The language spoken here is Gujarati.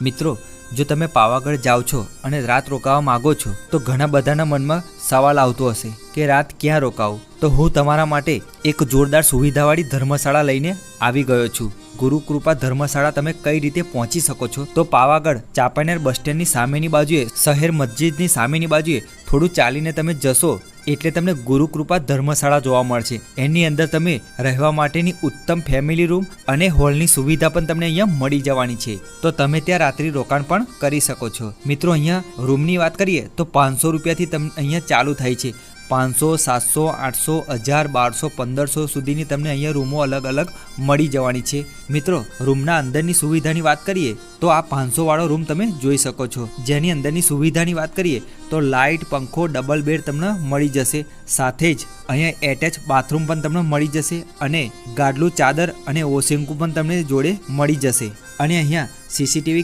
મિત્રો, જો તમે પાવાગઢ જાઓ છો અને રાત રોકાવા માગો છો, તો ઘણા બધાના મનમાં સવાલ આવતો હશે કે રાત ક્યાં રોકાવું? તો હું તમારા માટે એક જોરદાર સુવિધાવાળી ધર્મશાળા લઈને આવી ગયો છું. ગુરુકૃપા ધર્મશાળા તમે કઈ રીતે પહોંચી શકો છો? તો પાવાગઢ ચાંપાનેર બસ સ્ટેન્ડની સામેની બાજુએ, શહેર મસ્જિદની સામેની બાજુએ થોડું ચાલીને તમે જશો એટલે તમને ગુરુકૃપા ધર્મશાળા જોવા મળશે. એની અંદર તમે રહેવા માટેની ઉત્તમ ફેમિલી રૂમ અને હોલની સુવિધા પણ તમને અહીંયા મળી જવાની છે. તો તમે ત્યાં રાત્રિ રોકાણ પણ કરી શકો છો. મિત્રો, અહીંયા રૂમની વાત કરીએ તો પાંચસો રૂપિયાથી તમને અહીંયા ચાલુ થાય છે. પાંચસો, સાતસો, આઠસો, હજાર, બારસો, પંદરસો સુધીની તમને અહીંયા રૂમો અલગ અલગ મળી જવાની છે. મિત્રો, રૂમના અંદરની સુવિધાની વાત કરીએ, તો આ પાંચસો વાળો રૂમ તમે જોઈ શકો છો. જેની અંદરની સુવિધાની વાત કરીએ, તો લાઇટ, પંખો, ડબલ બેડ તમને મળી જશે. સાથે જ અહીંયા એટેચ બાથરૂમ પણ તમને મળી જશે અને ગાડલું, ચાદર અને ઓશિંકુ પણ તમને જોડે મળી જશે. અને અહીંયા સીસીટીવી